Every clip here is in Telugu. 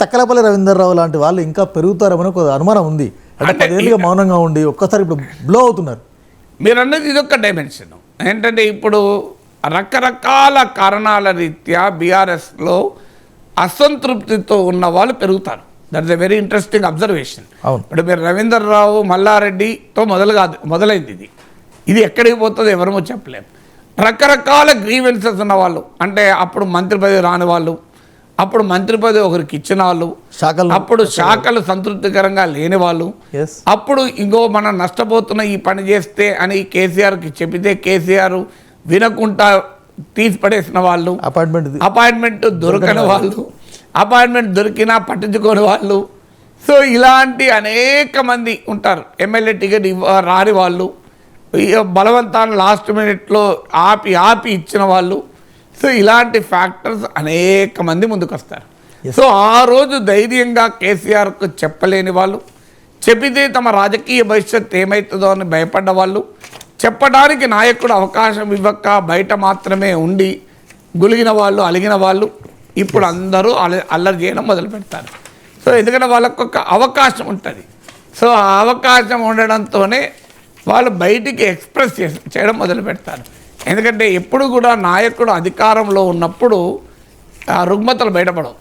తక్కలపల్లి రవీందర్రావు లాంటి వాళ్ళు ఇంకా పెరుగుతారేమని ఒక అనుమానం ఉంది. అంటే పదేళ్ళుగా మౌనంగా ఉండి ఒక్కసారి ఇప్పుడు బ్లో అవుతున్నారు. మీరు అన్నది ఇదొక డైమెన్షన్ ఏంటంటే ఇప్పుడు రకరకాల కారణాల రీత్యా బీఆర్ఎస్లో అసంతృప్తితో ఉన్న వాళ్ళు పెరుగుతారు. That is a very interesting observation అవును. ఇప్పుడు మీరు రవీందర్ రావు మల్లారెడ్డితో మొదలు కాదు మొదలైంది ఇది. ఇది ఎక్కడికి పోతుందో ఎవరమో చెప్పలేం. రకరకాల గ్రీవెన్సెస్ ఉన్న వాళ్ళు అంటే అప్పుడు మంత్రి పదవి రాని వాళ్ళు అప్పుడు మంత్రి పదవి ఒకరికి ఇచ్చిన వాళ్ళు శాఖలు అప్పుడు శాఖలు సంతృప్తికరంగా లేని వాళ్ళు. అప్పుడు ఇంకో మనం నష్టపోతున్న ఈ పని చేస్తే అని కేసీఆర్కి చెబితే కేసీఆర్ వినకుండా తీసి పడేసిన వాళ్ళు. అపాయింట్మెంట్ అపాయింట్మెంట్ దొరకని వాళ్ళు. అపాయింట్మెంట్ దొరికినా పట్టించుకోని వాళ్ళు. సో ఇలాంటి అనేక మంది ఉంటారు. ఎమ్మెల్యే టికెట్ ఇవ్వ రాని వాళ్ళు. బలవంతాన్ని లాస్ట్ మినిట్లో ఆపి ఆపి ఇచ్చిన వాళ్ళు. సో ఇలాంటి ఫ్యాక్టర్స్ అనేక మంది ముందుకు వస్తారు సో ఆ రోజు ధైర్యంగా కేసీఆర్కు చెప్పలేని వాళ్ళు చెప్పితే తమ రాజకీయ భవిష్యత్తు ఏమవుతుందో అని భయపడ్డ వాళ్ళు చెప్పడానికి నాయకుడు అవకాశం ఇవ్వక బయట మాత్రమే ఉండి గులిగిన వాళ్ళు అలిగిన వాళ్ళు ఇప్పుడు అందరూ అల- అల్లరి చేయడం మొదలు పెడతారు సో ఎందుకంటే వాళ్ళకు ఒక అవకాశం ఉంటుంది. సో ఆ అవకాశం ఉండడంతోనే వాళ్ళు బయటికి ఎక్స్ప్రెస్ చేయడం మొదలు పెడతారు ఎందుకంటే ఎప్పుడు కూడా నాయకుడు అధికారంలో ఉన్నప్పుడు ఆ రుగ్మతలు బయటపడవు.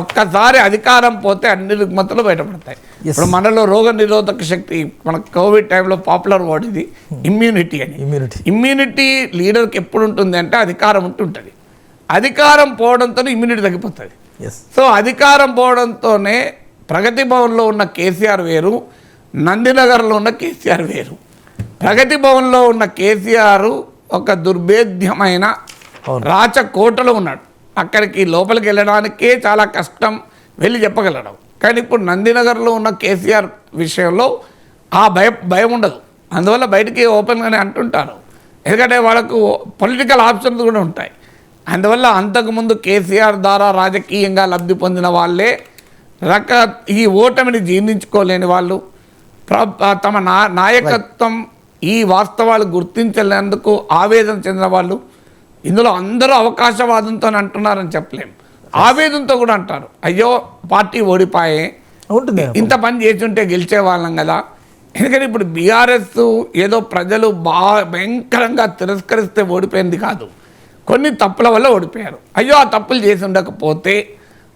ఒక్కసారి అధికారం పోతే అన్ని రుగ్మతలు బయటపడతాయి. ఇప్పుడు మనలో రోగ నిరోధక శక్తి మన కోవిడ్ టైంలో పాపులర్ వర్డ్ ఇది ఇమ్యూనిటీ అని. ఇమ్యూనిటీ ఇమ్యూనిటీ లీడర్కి ఎప్పుడు ఉంటుంది అంటే అధికారం ఉంటుంటుంది అధికారం పోవడంతో ఇమ్యూనిటీ తగ్గిపోతుంది. సో అధికారం పోవడంతోనే ప్రగతి భవన్లో ఉన్న కేసీఆర్ వేరు నందినగర్లో ఉన్న కేసీఆర్ వేరు. ప్రగతి భవన్లో ఉన్న కేసీఆర్ ఒక దుర్భేద్యమైన. రాచకోటలో ఉన్నాడు. అక్కడికి లోపలికి వెళ్ళడానికే చాలా కష్టం వెళ్ళి చెప్పగలడం. కానీ ఇప్పుడు నందినగర్లో ఉన్న కేసీఆర్ విషయంలో ఆ భయం భయం ఉండదు. అందువల్ల బయటికి ఓపెన్గానే అంటుంటారు. ఎందుకంటే వాళ్ళకు పొలిటికల్ ఆప్షన్స్ కూడా ఉంటాయి. అందువల్ల అంతకుముందు కేసీఆర్ ద్వారా రాజకీయంగా లబ్ధి పొందిన వాళ్ళే రక ఈ ఓటమిని జీర్ణించుకోలేని వాళ్ళు. తమ నా నాయకత్వం ఈ వాస్తవాలు గుర్తించలేందుకు ఆవేదన చెందిన వాళ్ళు. ఇందులో అందరూ అవకాశవాదంతో అంటున్నారని చెప్పలేం. ఆవేదనతో కూడా అంటారు. అయ్యో పార్టీ ఓడిపాయే. ఉంటుంది. ఇంత పని చేసి ఉంటే గెలిచే వాళ్ళం కదా. ఎందుకంటే ఇప్పుడు బీఆర్ఎస్ ఏదో ప్రజలు బాగా భయంకరంగా తిరస్కరిస్తే ఓడిపోయింది కాదు. కొన్ని తప్పుల వల్ల ఓడిపోయారు. అయ్యో ఆ తప్పులు చేసి ఉండకపోతే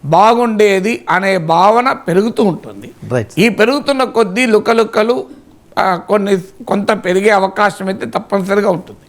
బాగుండేది అనే భావన పెరుగుతూ ఉంటుంది. ఈ పెరుగుతున్న కొద్దీ లుకలుకలు ఆ, కొన్ని కొంత పెరిగే అవకాశం అయితే తప్పనిసరిగా ఉంటుంది.